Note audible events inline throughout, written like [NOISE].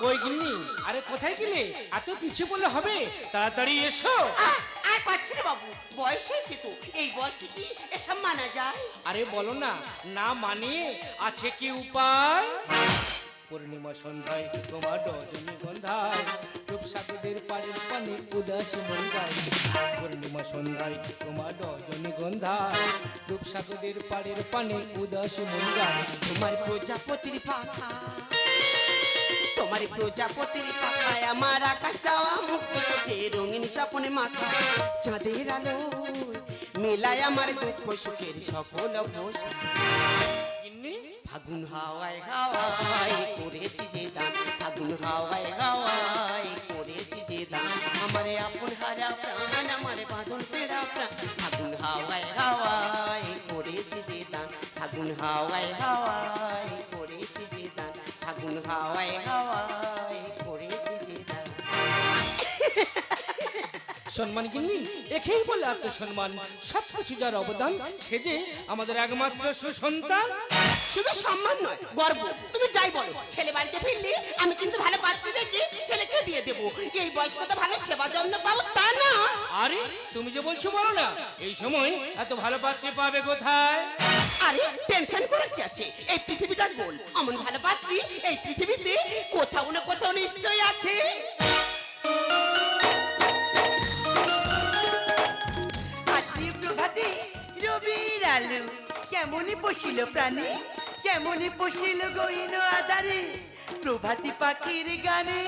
কই গিন্নি? আরে কোথায় গেলে? এত পিছিয়ে বললে হবে? তাড়াতাড়ি এসো। আহ, আর পাচ্ছি না বাবু বয়স হয়েছে তো। এই বয়সে কি এসব মানা যায়? আরে বলো না না মানিয়ে আছে কি উপায়? পূর্ণিমা সন্ধ্যায় তোমার রজনী গন্ধায় রূপসাগরের পাড়ের পানে উদাসী মন্দায়। পূর্ণিমা সন্ধ্যায় তোমার রজনী গন্ধায় রূপসাগরের পাড়ের পানে উদাসী মন্দায়। তোমার প্রজাপতির পাখা। তোমার প্রজাপতির পাখায় আমার আকাশ চাওয়া মুক্ত চোখে রঙিন স্বপনে মাথা চাঁদের আলো মেলায় আমার দুঃখ সুখের সফল গিন্নি? ফাগুন হাওয়ায় হাওয়ায় করেছি যে দান। ফাগুন হাওয়ায় হাওয়ায় করেছি যে দান। আমারে আপন হারা প্রাণ আমারে বাঁধন ছেড়া প্রাণ। ফাগুন হাওয়ায় হাওয়ায় করেছি যে দান। ফাগুন হাওয়ায় হাওয়ায় করেছি যে দান। ফাগুন হাওয়ায় সম্মান গিন্নি একেই বলে আত্মসম্মান। সব কিছু যার অবদান সে যে আমাদের একমাত্র সুসন্তান। শুধু সম্মান নয় গর্ব। তুমি যাই বলো ছেলে বাড়িতে ফিরলে আমি কিন্তু ভালো পাত্র দেখে ছেলেকে বিয়ে দেবো। এই বয়স কত ভালো সেবা যত্ন পাবো তা না। আরে তুমি যে বলছো বলো না এই সময় এত ভালো পাত্রী পাবে কোথায়? আরে টেনশন করে কি আছে? এই পৃথিবীটা গোল অমন ভালো পাত্রী এই পৃথিবীতে কোথাও না কোথাও নিশ্চয়ই আছে। কেমনই বসিল প্রাণে কেমনই বসিল গহীন আধারে, প্রভাতী পাখির গানে।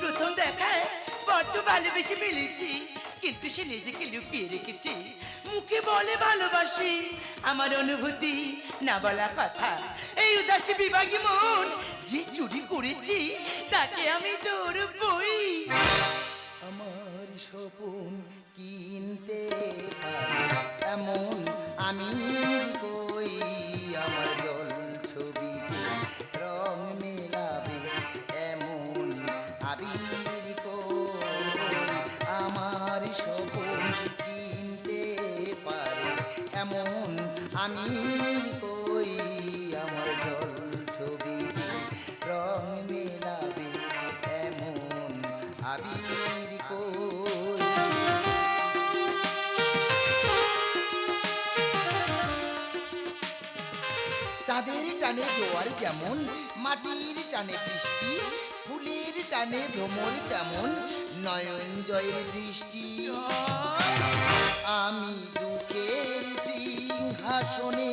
প্রথম দেখায় বড্ড ভালোবেসে ফেলেছি, কিন্তু সে নিজেকে লুকিয়ে রেখেছে। মুখে বলে ভালোবাসি, আমার অনুভূতি না বলা কথা। এই উদাসী বিভাগী মন যে চুরি করেছি তাকে আমি ধরবই আমার স্বপন কিনতে এমন আমি কই আমার জল ছবিতে রং মেলাবে, এমন কই আমার স্বপন কিনতে পারি, এমন আমি টানে জোয়ার যেমন মাটির টানে বৃষ্টি ফুলের টানে ভ্রমণ তেমন নয়ন জয়ের দৃষ্টি। আমি দুঃখের সিংহাসনে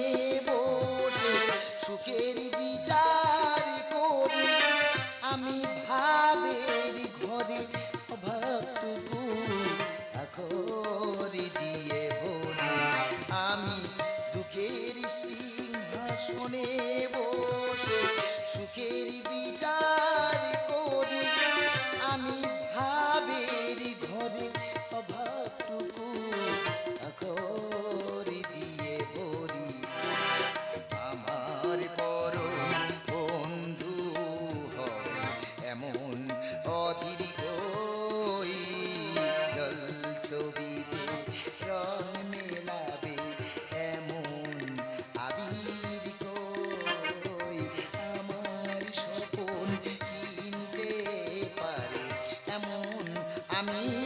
আমি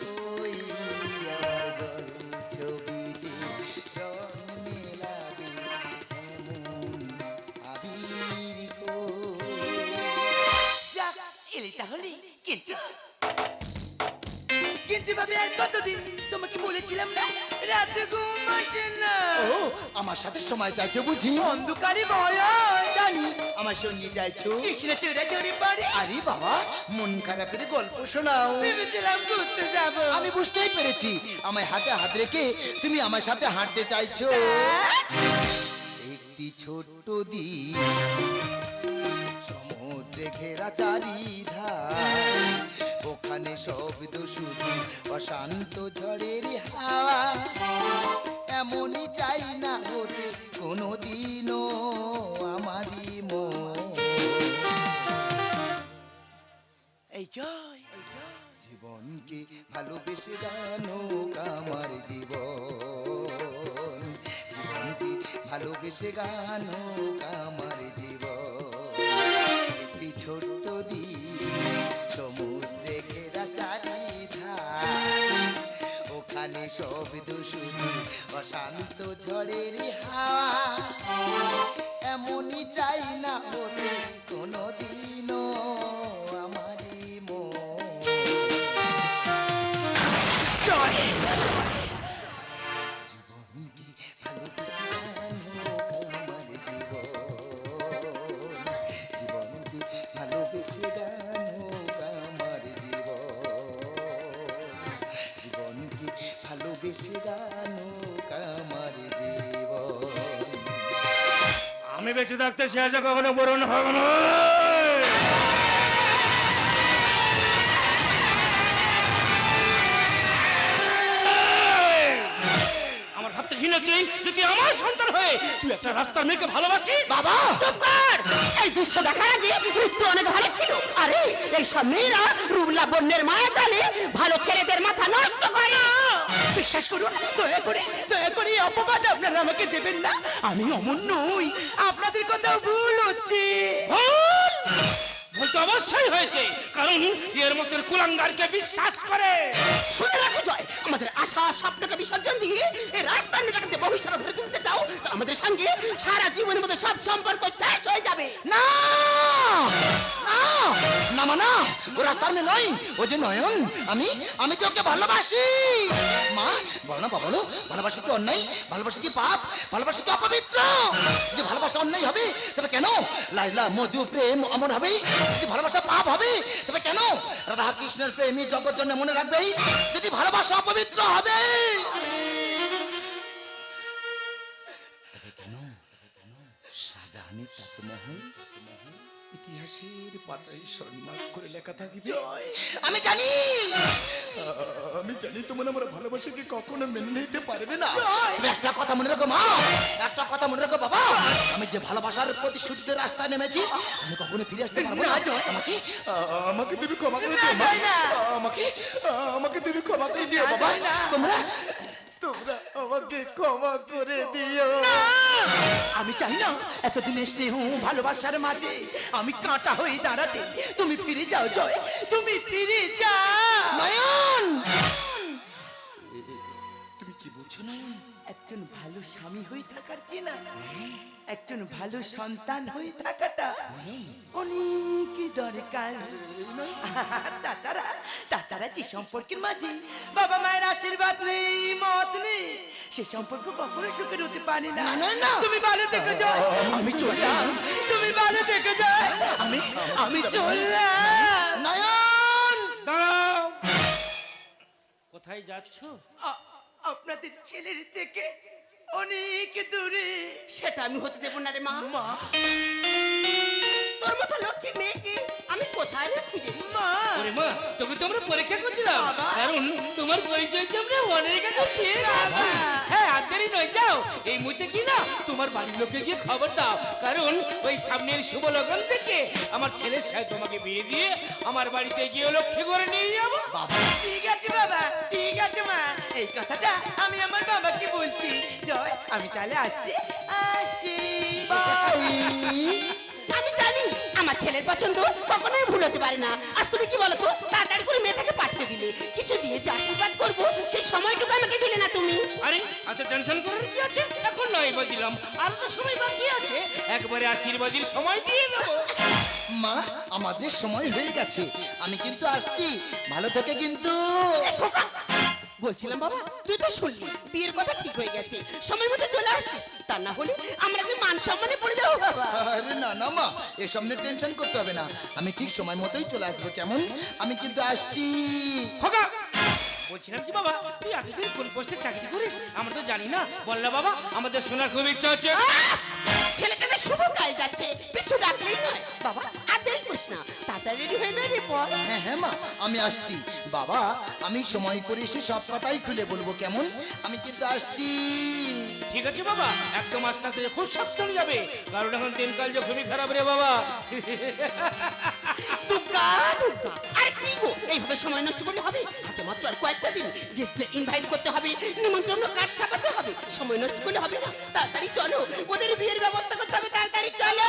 কই ছবিতে রং মেলাবে আবির এলি তাহলে, কিন্তু। কিন্তু ভাবে আর কতদিন তোমাকে বলেছিলাম না? আমার সাথে সময় চাইছো বুঝি? অন্ধকারে ভয় জানি। আমার সঙ্গে চাইছো? কৃষ্ণ চোরা পড়ে। আরে বাবা মন খারাপের গল্প শোনাও। ভেবেছিলাম ঘুরতে যাব। আমি বুঝতেই পেরেছি আমায় হাতে হাত রেখে তুমি আমার সাথে হাঁটতে চাইছো। একটি ছোট্ট দ্বীপ সমুদ্রে ঘেরা চারিধার। ওখানে শব্দ শুধু অশান্ত ঝড়ের হাওয়া। এমনই চাই না হতে কোনো দিনও আমারই এই জীবনকে ভালোবেসে জানো আমার জীবন। জীবনকে ভালোবেসে গানো আমার জীবন। একটি ছোট ওখানে দোষী অশান্ত ঝড়ের হাওয়া। এমনই চাই না কোনো দিনও ভালোবেসে আমার জীবন আমি বেঁচে থাকতে সে আশা কখনো পূরণ হবে না। আমার ভাবতে ঘৃণা চাই যদি আমার সন্তান হয়ে তুই একটা রাস্তার মেয়েকে ভালোবাসি বাবা! চুপ কর! এই দৃশ্য দেখার আগে মৃত্যু অনেক ভালো ছিল। আরে এই সব মেয়েরা রূপ বন্যের মায়া জানে ভালো ছেলেদের মাথা নষ্ট করে। না বিশ্বাস করুন দয়া করে দয়া করে এই অপবাদ আপনারা আমাকে দেবেন না। আমি অমন নই আপনাদের কথা ভুল হচ্ছে। ভুল? তো অবশ্যই হয়েছে কারণ এর মধ্যে কুলাঙ্গারকে বিশ্বাস করে। শুনে রাখো জয় আমাদের আশা স্বপ্নকে বিসর্জন দিয়ে এই রাস্তার নিকটে ভবিষ্যৎ ধরে তুলতে চাও তো আমাদের সঙ্গে সারা জীবনের মধ্যে সব সম্পর্ক শেষ হয়ে যাবে। না! ও রাস্তার মেয়ে নয়, ও যে নয়ন, আমি আমি তো ওকে ভালোবাসি। মা, বলো না বলো ভালোবাসি কি অন্যায়? ভালোবাসি কি পাপ? ভালোবাসি কি অপবিত্র? যদি ভালোবাসা অন্যায় হবে, তবে কেন? লাইলা মজু প্রেম, অমর হবে? যদি ভালোবাসা পাপ হবে, তবে কেন? রাধা কৃষ্ণের প্রেমী জগৎ জন্য মনে রাখবেই যদি ভালোবাসা অপবিত্র হবে। কেন? তাজমহল? ইতিহাসের পাতায় সম্মান করে লেখা থাকবে। আমি জানি। আমি জানি তোমার আমার ভালোবাসাকে কখনো মেনে নিতে পারবে না। একটা কথা মনে রাখো মা। একটা কথা মনে রাখো বাবা। আমি যে ভালোবাসার প্রতিশ্রুতিতে রাস্তায় নেমেছি আমি কখনো ফিরে আসতে পারব না। আমাকে আমাকে তুমি ক্ষমা করে দিও মা। আমাকে আমাকে তুমি ক্ষমা করে দিও বাবা। তোমরা তোমরা আমাকে ক্ষমা করে দিও। আমি চাই না এতদিনে স্নেহ ভালোবাসার মাঝে আমি কাঁটা হয়ে দাঁড়াতে। তুমি ফিরে যাও জয়। তুমি ফিরে যাও। নয়ন! তুমি কি বলছো নয়ন? একজন ভালো স্বামী হয়ে থাকার চেনা একজন ভালো সন্তান হয়ে থাকাটা অনেক দরকার। তাছাড়া তাছাড়া যে সম্পর্কের মাঝে বাবা মায়ের আশীর্বাদ নেই মত নেই সে সম্পর্ক কখনো সুখের হতে পারে না। না। তুমি ভালো থেকে যাও আমি চললাম। তুমি ভালো থেকে যাও আমি আমি চললাম। নয়ন! দাঁড়াও। কোথায় যাচ্ছ? আপনাদের ছেলের থেকে অনেক দূরে সেটা আমি হতে দেবো না রে মা মা তোর মতো লক্ষ্মী মেয়েকে আমি কোথায় রে খুঁজে? মা ওরে মা তোকে তো আমরা পরীক্ষা করছিলাম বাবা। কারণ তোমার পরিচয় আমরা অনেক আগে পেয়ে। আর দেরি নয় যাও। এই মুহূর্তে কি না তোমার বাড়ির লোকে গিয়ে খবর দাও। কারণ ওই সামনের শুভ লগন থেকে আমার ছেলের সাথে তোমাকে বিয়ে দিয়ে আমার বাড়িতে গিয়ে লক্ষ্মী করে নিয়ে যাব। ঠিক আছে বাবা ঠিক আছে মা। এই কথাটা আমি আমার বাবাকে বলছি। জয় আমি তাহলে আসছি। আসি জানি আমার ছেলের পছন্দ কখনোই ভুল হতে পারে না। আজ তুমি কি বলো তো? তাড়াতাড়ি করে মেয়েটাকে পাঠিয়ে দিলে। কিছু দিয়ে যে আশীর্বাদ করব সেই সময়টুকু আমাকে দিলে না তুমি। আরে এত টেনশন করার কি আছে? এখন নয় বা দিলাম আর তো সময় বাকি আছে। একবারে আশীর্বাদের সময় দিয়ে দেবো। মা আমাদের সময় হয়ে গেছে। আমি কিন্তু আসছি। ভালো থেকে কিন্তু বলছিলাম বাবা তুই তো শুনলি বিয়ের কথা ঠিক হয়ে গেছে সময় মতো চলে আসিস তা না হলে আমরা কি মান সম্মানে পড়ে যাব বাবা। আরে না না মা এসব নিয়ে টেনশন করতে হবে না আমি ঠিক সময় মতোই চলে আসব কেমন? আমি কিন্তু আসছি। খোকা বলছিলাম কি বাবা তুই এতদিন কোন পোস্টে চাকরি করিস? আমরা তো জানি না। বললা বাবা আমাদের শোনার খুব ইচ্ছা হচ্ছে! ছেলেটা শুভ কাজ যাচ্ছে পিছু ডাকলেই নয়। বাবা আর দেরি করিস না তাড়াতাড়ি রেডি হয়ে বেরিয়ে পড় হ্যাঁ হ্যাঁ মা আমি আসছি। বাবা আমি সময় করে এসে সব কথাই খুলে বলব কেমন? আমি কিন্তু আসছি। ঠিক আছে বাবা একদম আস্তে আস্তে খুব সাবধানে যাবে কারণ এখন দিনকাল যে খুবই খারাপ রে বাবা। [LAUGHS] দুর্গা দুর্গা আরে কি গো এইভাবে সময় নষ্ট করলে হবে? হাতে মাত্র আর কয়েকটা দিন গেস্টদের ইনভাইট করতে হবে নিমন্ত্রণ কার্ড ছাপাতে হবে সময় নষ্ট করলে হবে না? তাড়াতাড়ি চলো ওদের বিয়ের ব্যবস্থা করতে হবে তাড়াতাড়ি চলো।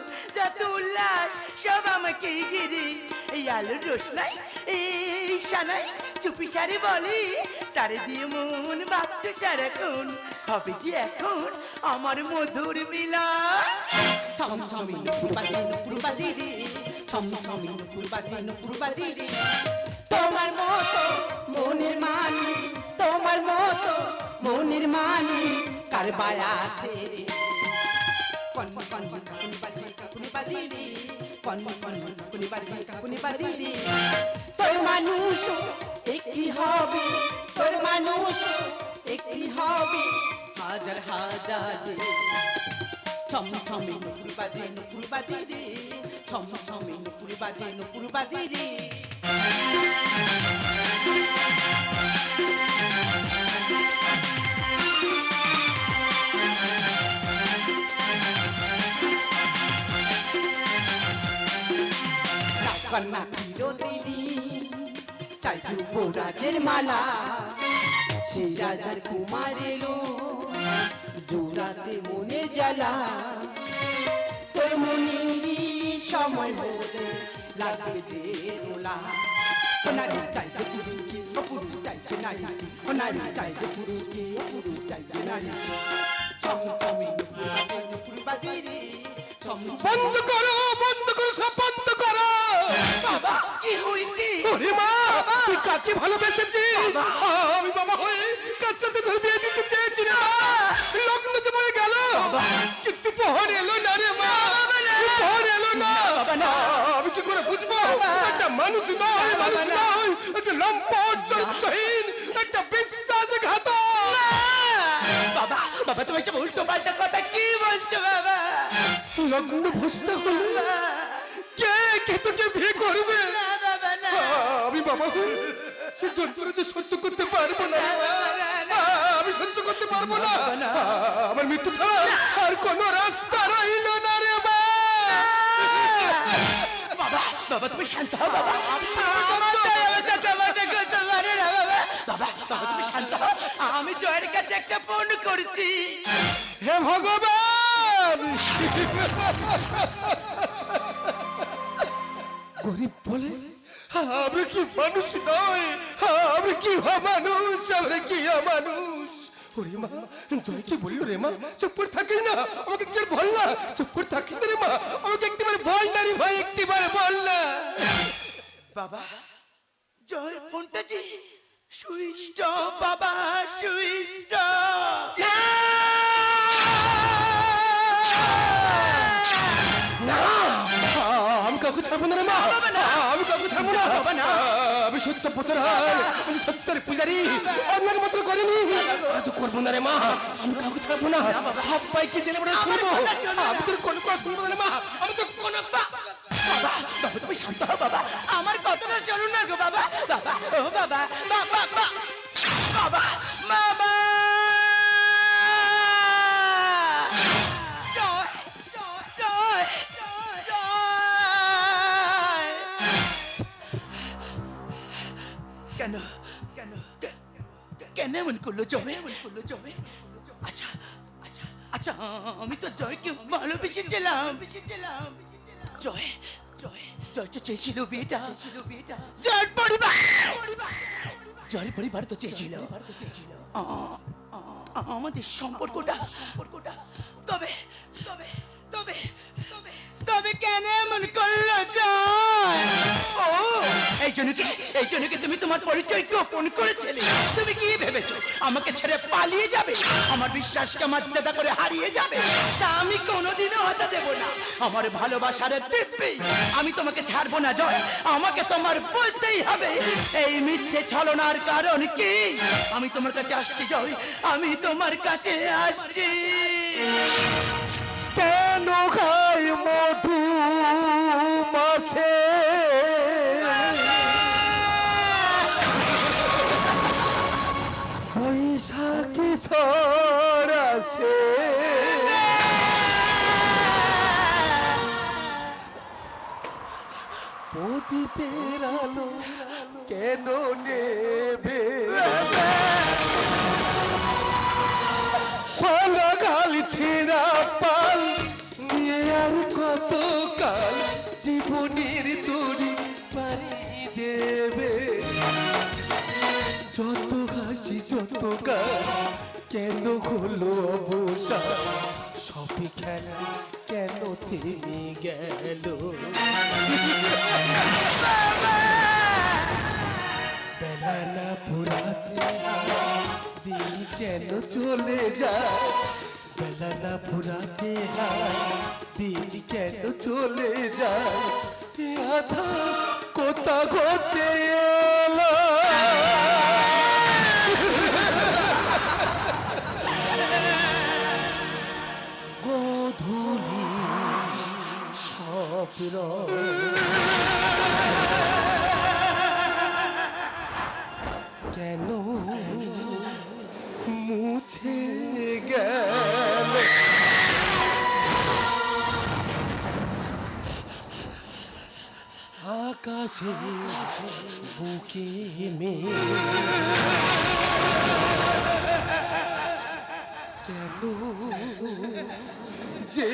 যত উল্লাস সব আমাকে ঘিরে। এই আলোর রোশনাই এই সানাই চুপি সারে বলে তারে দিয়ে মন ভাবছ সারাক্ষণ। হবে যে এখন আমার মধুর মিলন? ছমছমি নুপুর বাজে রে ছমছমি নুপুর বাজে রে তোমার মতো মনের মানি তোমার মতো মনের মানি কারবার আছে? কন কন কাকুনি বাজে কাকুনি বাজে রে কন কন কাকুনি বাজে কাকুনি বাজে রে তোর মানুষ একই হবে তোর মানুষ একই হবে হাজার হাজার রে ছমছমি নুপুর বাজে নুপুর বাজে রে ছমছমি নুপুর বাজে নুপুর বাজে রে কন্যা চিরদিনী চাই যুবরাজের মালা সেই রাজার কুমার এলো জোড়াতে মনে জ্বালা তোর মনিরি সময় হতে লাগবে যে দোলা নারী চাইছে পুরুষকে ও পুরুষ চাইছে নারী নারী চাইছে পুরুষকে ও পুরুষ চাইছে নারী ছমছমি নুপুর বাজে নুপুর বাজে রে ছমছমি বন্ধ করো বন্ধ করো সব বন্ধ করো। বাবা কি হয়েছে? ওরে মা তুই কাকে ভালোবেসেছিস? আমি বাবা হয়ে কার সাথে তোর বিয়ে দিতে চেয়েছি রে মা? লগ্ন যে হয়ে গেল কিন্তু পহর এলো না রে মা। পহর এলো না। আমি কি করে বুঝব? একটা মানুষ নয় মানুষ নয় একটা লম্পট চরিত্রহীন একটা বিশ্বাসঘাতক। বাবা বাবা তুমি সব উল্টো পাল্টা কথা কি বলছো বাবা? লগ্ন ভ্রষ্ট হলো কে কে তোকে বিয়ে করবে? আমি বাবা হয়ে সে যন্ত্রণা যে সহ্য করতে পারব না। আমি সহ্য করতে পারব না। আমার মৃত্যু ছাড়া আর কোনো রাস্তা রইল না রে বাবা বাবা তুমি শান্ত হও বাবা। বাবা। বাবা বাবা তুমি শান্ত হও। আমি জয়ের কাছে একটা ফোন করেছি। হে ভগবান! [LAUGHS] গরিব বলে আমরা কি মানুষ নয় আমরা কি মানুষ আমরা কি মানুষ ওরে মা জয় কি বলল রে মা চুপ করে থাকি না আমাকে কি বল না চুপ করে থাকি না রে মা আমাকে একটিবার বল না রে ভাই একটিবার বল না। বাবা জয়ের ফোনটা যে সুইচ বাবা সুইচ না আমি কাউকে ছাড়বো না রে মা। আমি কাউকে ছাড়বো না। আমি সত্য পতরাল আমি সত্যের পূজারি। অন্যের মতো করিনি। আজ করব না রে মা। আমি কাউকে ছাড়বো না। সবাইকে জেনে বলে শুনব আমি তোর কোনো কথা শুনব না রে মা। আমি তোর কোনো বাবা বাবা তুমি শান্ত হও বাবা। আমার কথাটা শুনুন না গো বাবা। বাবা ও বাবা বাবা বাবা বাবা বাবা কেন? কেন? কেন এমন করল জয় এমন করল জয় আচ্ছা আচ্ছা আচ্ছা আমি তো জয়কে ভালোবেসেছিলাম। বেসেছিলাম জয় জয় জয় তো চেয়েছিল বিয়েটা। চেয়েছিল বিয়েটা জয়ের পরিবার! জয়ের পরিবার তো চেয়েছিল। আমাদের সম্পর্কটা সম্পর্কটা। তবে তবে তবে তবে কেন এমন করল জয়? ও, এই জন্য কি এই জন্য কি তুমি তোমার পরিচয় গোপন করেছিলে? তুমি কি ভেবেছো? আমাকে ছেড়ে পালিয়ে যাবে? আমার বিশ্বাসকে মর্যাদা করে হারিয়ে যাবে? তা আমি কোনোদিনও হতে দেব না। আমার ভালোবাসার দিব্যি, আমি তোমাকে ছাড়বো না জয়। আমাকে তোমার বলতেই হবে, এই মিথ্যে ছলনার কারণ কি? আমি তোমার কাছে আসছি জয়, আমি তোমার কাছে আসছি। কেন খাই মধু? হলো অবসা সবই খেলা কেন থেমে গেল? বেলা পুরাতে দিন কেন চলে যায়? বেলা পুরাতে দিন কেন চলে যায়? কোথা ঘটে এলো? সব কেন মুছে গেল আকাশে বুকে মে কেন যে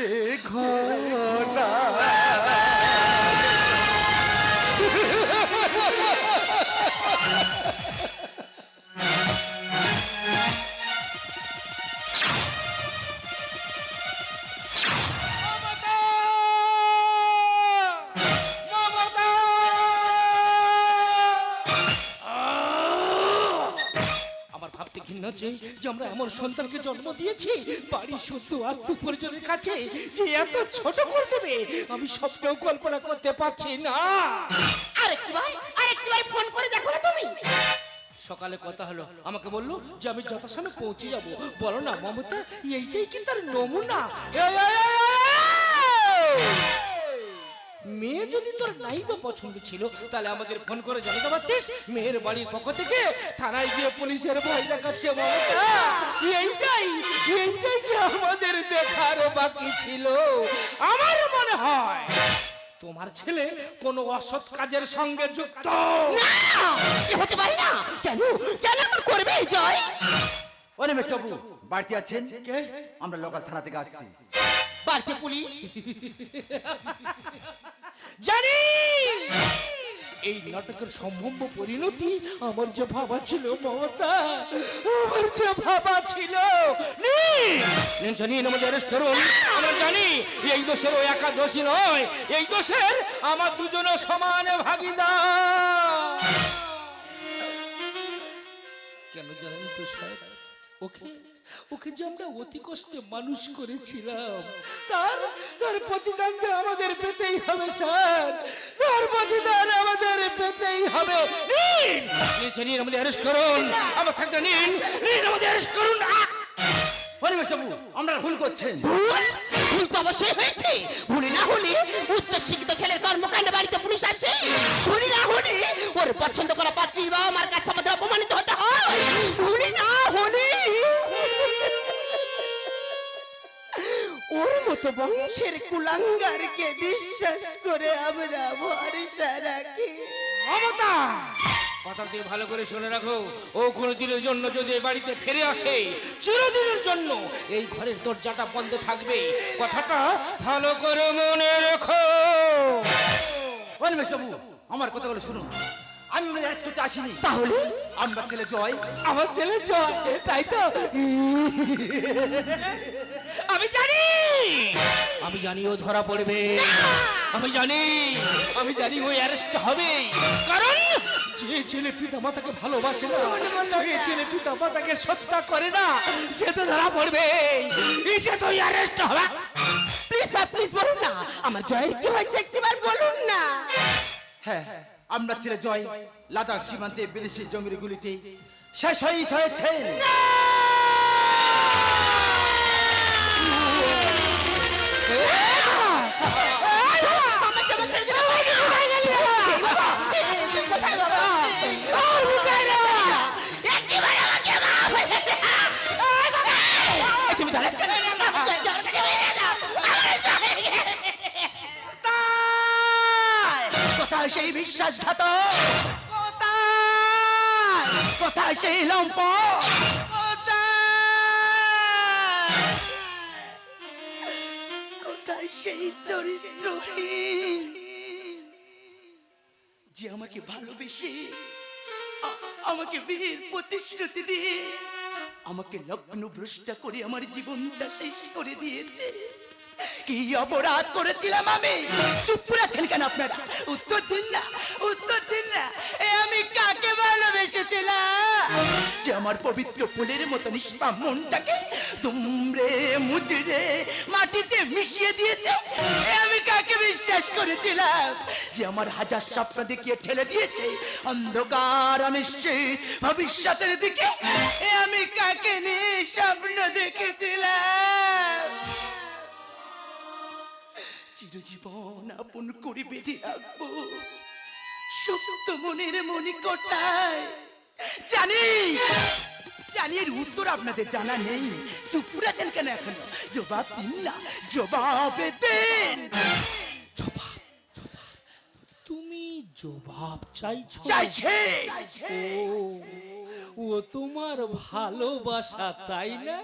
ঘনা আমরা এমন সন্তানকে জন্ম দিয়েছি বাড়ির শুদ্ধ আত্মীয় পরিজনের কাছে। যে এত ছোট করে দেবে আমি স্বপ্নেও কল্পনা করতে পারছি না। আরেকবার আরেকবার ফোন করে দেখো না তুমি। সকালে কথা হলো। আমাকে বলল যে আমি যথাসময়ে পৌঁছে যাব। বলো না মমতা এইটাই কি তার নমুনা? যদি তোর নাই বা পছন্দ ছিল তাহলে আমাদের ফোন করে জানাতে পারতিস মেয়ের বাড়ির পক্ষ থেকে থানায় গিয়ে পুলিশের ভয় দেখাচ্ছে মমতা। এইটাই এইটাই যে আমাদের দেখার বাকি ছিল। আমার মনে হয় তোমার ছেলে কোনো অসৎ কাজের সঙ্গে যুক্ত। না হতে পারে না। কেন? কেন এমন করবে জয়? বাড়িতে আছেন? কে? আমরা লোকাল থানা থেকে আসছি। বাড়িতে পুলিশ। [LAUGHS] জানি এই নাটকের সম্ভাব্য পরিণতি আমার যে ভাবা ছিল মমতা আমার যে ভাবা ছিল নিন আমাদের অ্যারেস্ট করুন। আমরা জানি এই দোষের ও একা দোষী নয় এই দোষের আমার দুজনে সমান ভাগিদার। কেন জানেন তো সাহেব? ওকে ওকে যে আমরা অতি কষ্টে মানুষ করেছিলাম তার তার প্রতিদানটা আমাদের পেতেই হবে স্যার। তার প্রতিদান আমাদের পেতেই হবে। নিন! আমাদের অ্যারেস্ট করুন। আমার থাকতে নিন। নিন আমাদের অ্যারেস্ট করুন। আমরা ভুল করছেন। ভুল? ভুল তো অবশ্যই হয়েছে। ভুলি না হলে উচ্চ শিক্ষিত ছেলের কর্মকাণ্ড বাড়িতে পুলিশ আসে। ভুলি না হলে ওর পছন্দ করা পাত্রী বা আমার কাছে আমাদের অপমানিত হতে হয়। ভুলি না হলে ওর মতো বংশের কুলাঙ্গারকে বিশ্বাস করে আমরা ভরসা রাখি মমতা! কথা দিয়ে ভালো করে শুনে রাখো ও কোনো দিনের জন্য যদি এ বাড়িতে ফিরে আসে চিরদিনের জন্য এই ঘরের দরজাটা বন্ধ থাকবে। কথাটা ভালো করে মনে রেখো। মেশবাবু আমার কথাগুলো শুনুন। আমি মনে ম্যারেজ করতে আসিনি। তাহলে? আমার ছেলে জয়। আমার ছেলে জয় তাই তো? [LAUGHS] আমি জানি! আমি জানি ও ধরা পড়বে। আমি জানি আমি জানি ও অ্যারেস্ট হবে। কারণ যে ছেলে পিতা মাতাকে ভালোবাসে না যে ছেলে পিতা মাতাকে সত্তা করে না সে তো ধরা পড়বে। সে তো অ্যারেস্ট হবে। প্লিজ স্যার প্লিজ বলুন না। আমার জয়ের কি হয়েছে একটিবার বলুন না। হ্যাঁ আমরা ছেলে জয় লাদাখ সীমান্তে বিদেশি জঙ্গির গুলিতে সে শহীদ হয়েছেন কোথায় সেই বিশ্বাসঘাতক। কোথায় সেই লম্প? কোথায় সেই চরিত্রহীন? যে আমাকে ভালোবেসে আমাকে বিয়ের প্রতিশ্রুতি দিয়ে আমাকে লগ্ন ভ্রষ্টা করে আমার জীবনটা শেষ করে দিয়েছে। কি অপরাধ করেছিলাম আমি? চুপ করে আছেন কেন আপনারা? উত্তর দিন না, উত্তর দিন না। এ আমি কাকে ভালোবেসেছিলাম? যে আমার পবিত্র ফুলের মতো মনটাকে মাটিতে মিশিয়ে দিয়েছে। আমি কাকে বিশ্বাস করেছিলাম? যে আমার হাজার স্বপ্ন দেখিয়ে ঠেলে দিয়েছে। অন্ধকার অনিশ্চিত ভবিষ্যতের দিকে। আমি কাকে নিয়ে স্বপ্ন দেখেছিলাম? চিরজীবন আপন করে বেঁধে রাখব। সুপ্ত মনের মনি কোটায় জানি জানি এর উত্তর আপনাদের জানা নেই। চুপ করে কেন এখনও? জবাব দিন না। জবাব দেন। তুমি জবাব চাইছো? চাইছে। ও ও তোমার ভালোবাসা তাই না?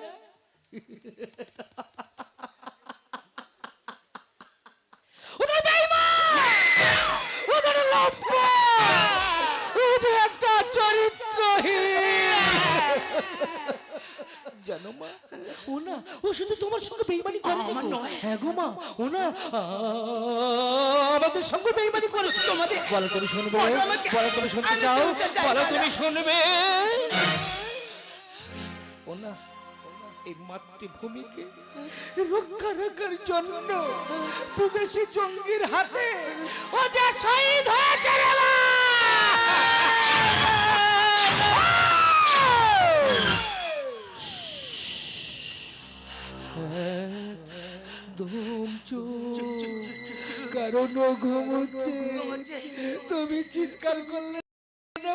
ও না ও শুধু তোমার সঙ্গে বেইমানি করে না আমার নয়। হ্যাঁ গো মা ও না আমাদের সঙ্গে বেইমানি করে তোমাদের। বলো তুমি শুনবে বলো তুমি শুনতে চাও বলো। তুমি শুনবে। ও না এই মাতৃভূমিকে রক্ষা রাখার জন্য বিদেশি জঙ্গির হাতে ও যে শহীদ হয়েছে রে মা! ধুম চুপ কারণ ও ঘুমোচ্ছে তুমি চিৎকার করলে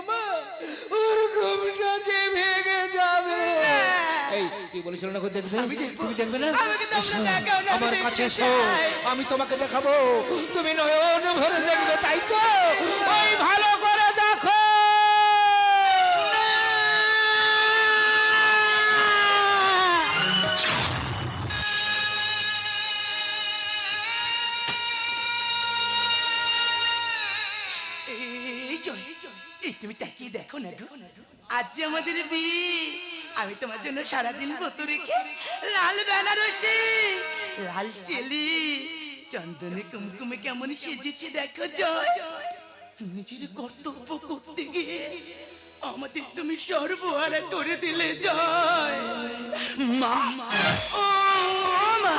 মা? ওর ঘুমটা যে ভেঙে যাবে। এই কি বলেছিল না দেখবে তুমি দেখবে আমার কাছে এসো আমি তোমাকে দেখাবো। তুমি নয়ন ভরে দেখবে তাই তো? ওই ভালো আমাদের আমি তোমার জন্য সারাদিন ব্রত রেখে লাল বেনারসি, লাল চেলি, চন্দনে কুমকুমে কেমন সেজেছে দেখো জয়। নিজের কর্তব্য করতে গিয়ে আমাদের তুমি সর্বহারা করে দিলে জয়। মা, ও মা।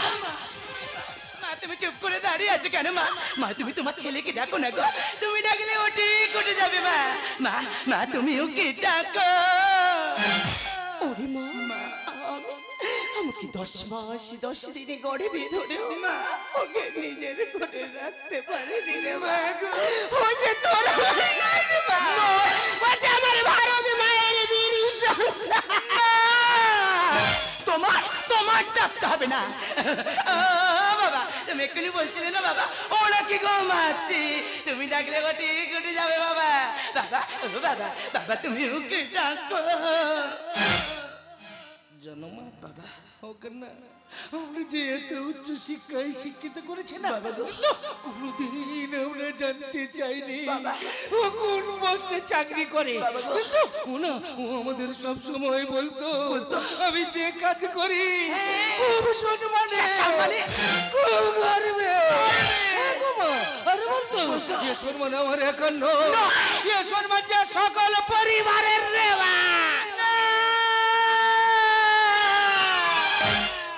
তুমি চুপ করে দাঁড়িয়ে আছো কেন মা? মা, তুমি তোমার ছেলেকে ডাকো না গো। তুমি ডাকলে ও ঠিক উঠে যাবে মা। মা মা তুমি ওকে ডাকো? ওরে মা আমি আমাকে দশ মাস, দশ দিনে গড়ে বেঁধরেও মা। ওকে নিজের করে রাখতে পারিনি রে মা গো। ও যে তোর আমার ভারত মায়ের তোমার তোমার ডাকতে হবে না। বাবা, তুমি এক্ষুনি বলছিলে না বাবা? ওরা কি ঘুমাচ্ছি তুমি ডাকলে ও ঠিক উঠে যাবে বাবা। বাবা ও বাবা বাবা তুমি ওকে ডাকো। জনমা বাবা ওকে না। আমরা যে এত উচ্চ শিক্ষায় শিক্ষিত করেছে না কোনদিন আমরা জানতে চাইনি ও কোন পোস্টে চাকরি করে। ও না ও আমাদের সব সময় বলতো আমি যে কাজ করি খুব সম্মানে সম্মানে? খুব গর্বে। হ্যাঁ মা, আরে বলতো এ সম্মান আমার এখন নয়। এ সম্মান সকল পরিবারের রেবা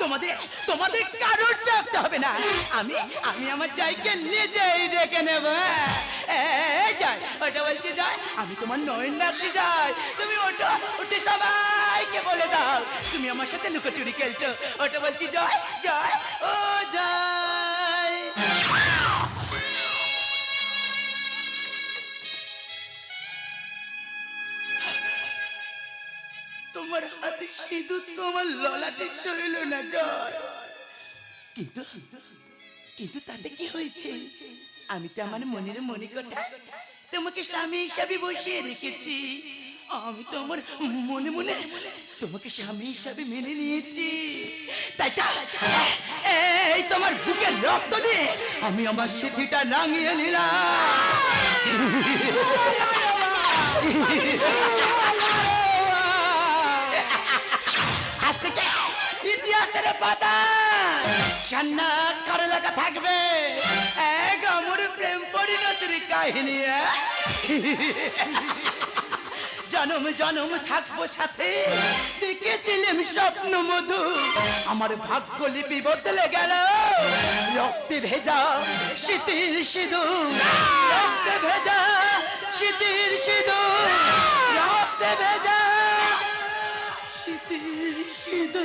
তোমাদের তোমাদের কারোর ডাকতে হবে না। আমি আমি আমার জায়গা নিজেই রেখে নেব। যাই ওটা বলছি যাই আমি তোমার নয়ন রাখতে যাই। তুমি ওটা ওটা সবাইকে বলে দাও। তুমি আমার সাথে লুকোচুরি খেলছো। ওটা বলছি জয় জয় ও জয় তোমার হাতে সিঁদুর, তোমার ললাটে সইল না জয়। কিন্তু কিন্তু তাতে কি হয়েছে? আমি তো আমার মনের মনে কথা তোমাকে স্বামী হিসাবে বসিয়ে রেখেছি। আমি তো আমার মনে মনে তোমাকে স্বামী হিসাবে মেনে নিয়েছি। তাই তো, এই তোমার বুকের রক্ত দিয়ে আমি আমার স্মৃতিটা রাঙিয়ে নিলাম। ইতিহাসের পাতা সান্না করে লেখা থাকবে? এক আমার প্রেম পরিণতির কাহিনী জনম জনম থাকব সাথে। দেখেছিলাম স্বপ্ন মধু। আমার ভাগ্য লিপি বদলে গেল। রক্তে ভেজা শীতের সিঁদুর। রক্তে ভেজা শীতের সিঁদুর। রক্তে ভেজা 되시다.